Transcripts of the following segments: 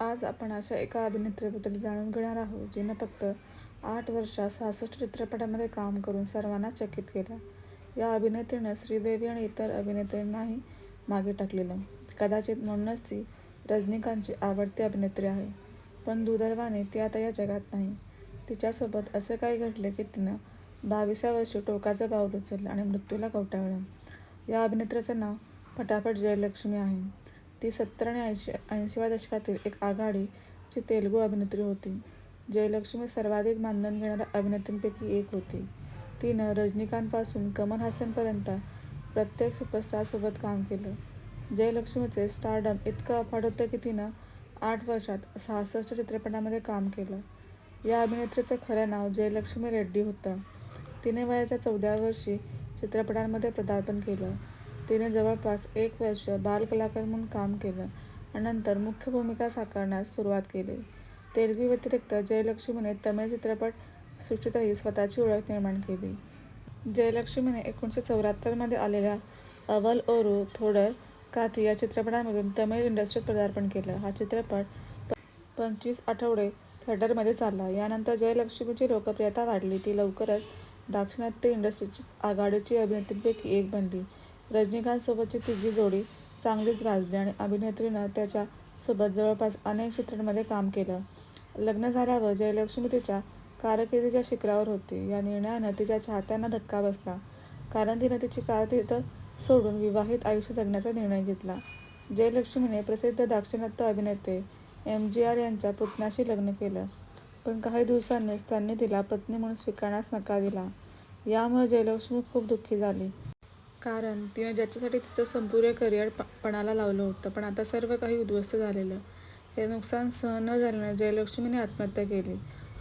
आज आपण अशा एका अभिनेत्रीबद्दल जाणून घेणार आहोत जिनं फक्त आठ वर्षात सहासष्ट चित्रपटामध्ये काम करून सर्वांना चकित केलं. या अभिनेत्रीनं श्रीदेवी आणि इतर अभिनेत्रींनाही मागे टाकलेलं. कदाचित म्हणूनच ती रजनीकांतची आवडती अभिनेत्री आहे. पण दुर्दैवाने ती आता या जगात नाही. तिच्यासोबत असे काही घडले की तिनं बावीसा वर्षी टोकाचं पाऊल उचललं आणि मृत्यूला कवटाळलं? या अभिनेत्रीचं नाव फटाफट जयलक्ष्मी आहे. ती सत्तर आणि ऐंशी ऐंशीव्या दशकातील एक आघाडीची तेलुगू अभिनेत्री होती. जयलक्ष्मी सर्वाधिक मानधन घेणाऱ्या अभिनेत्रींपैकी एक होती. तिनं रजनीकांतपासून कमल हासनपर्यंत प्रत्येक सुपरस्टारसोबत काम केलं. जयलक्ष्मीचे स्टारडम इतकं अफाट होतं की तिनं आठ वर्षात सहासष्ट चित्रपटामध्ये काम केलं. या अभिनेत्रीचं खरं नाव जयलक्ष्मी रेड्डी होतं. तिने वयाच्या चौदाव्या वर्षी चित्रपटांमध्ये पदार्पण केलं. तिने जवळपास एक वर्ष बालकलाकार म्हणून काम केलं आणि नंतर मुख्य भूमिका साकारण्यास सुरुवात केली. तेलुगूव्यतिरिक्त जयलक्ष्मीने तमिळ चित्रपट सृष्टीतही स्वतःची ओळख निर्माण केली. जयलक्ष्मीने एकोणीसशे चौऱ्याहत्तरमध्ये आलेल्या अव्वल ओरू थोडर काथी या चित्रपटामधून तमिळ इंडस्ट्रीत पदार्पण केलं. हा चित्रपट पंचवीस आठवडे थिएटरमध्ये चालला. यानंतर जयलक्ष्मीची लोकप्रियता वाढली. ती लवकरच दाक्षिणात्य इंडस्ट्रीची आघाडीची अभिनेत्रींपैकी एक बनली. रजनीकांतसोबतची तिची जोडी चांगलीच गाजली आणि अभिनेत्रीनं त्याच्या सोबत जवळपास अनेक चित्रांमध्ये काम केलं. लग्न झाल्यावर जयलक्ष्मी तिच्या कारकिर्दीच्या शिखरावर होती. या निर्णयानं तिच्या चाहत्यांना धक्का बसला, कारण तिनं तिची कारकीर्द सोडून विवाहित आयुष्य जगण्याचा निर्णय घेतला. जयलक्ष्मीने प्रसिद्ध दाक्षिणात्य अभिनेते एम जी आर यांच्या पुतण्याशी लग्न केलं. पण काही दिवसांनीच त्यांनी तिला पत्नी म्हणून स्वीकारण्यास नकार दिला. यामुळे जयलक्ष्मी खूप दुःखी झाली. कारण तिनं ज्याच्यासाठी तिचं संपूर्ण करिअर पणाला लावलं होतं. पण आता सर्व काही उद्ध्वस्त झालेलं. हे नुकसान सहन न झाल्यानं जयलक्ष्मीने आत्महत्या केली.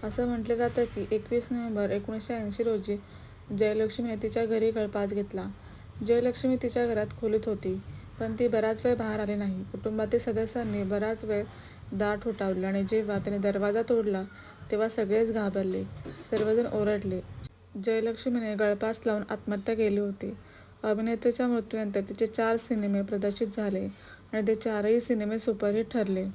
असं म्हटलं जातं की एकवीस नोव्हेंबर एकोणीसशे ऐंशी रोजी जयलक्ष्मीने तिच्या घरी गळपास घेतला. जयलक्ष्मी तिच्या घरात खोलीत होती. पण ती बराच वेळ बाहेर आली नाही. कुटुंबातील सदस्यांनी बराच वेळ दार ठोठावले आणि जेव्हा तिने दरवाजा तोडला तेव्हा सगळेच घाबरले. सर्वजण ओरडले. जयलक्ष्मीने गळपास लावून आत्महत्या केली होती. अभिनेत्रीच्या मृत्यूनंतर तिचे चार सिनेमे प्रदर्शित झाले आणि ते चारही सिनेमे सुपरहिट ठरले.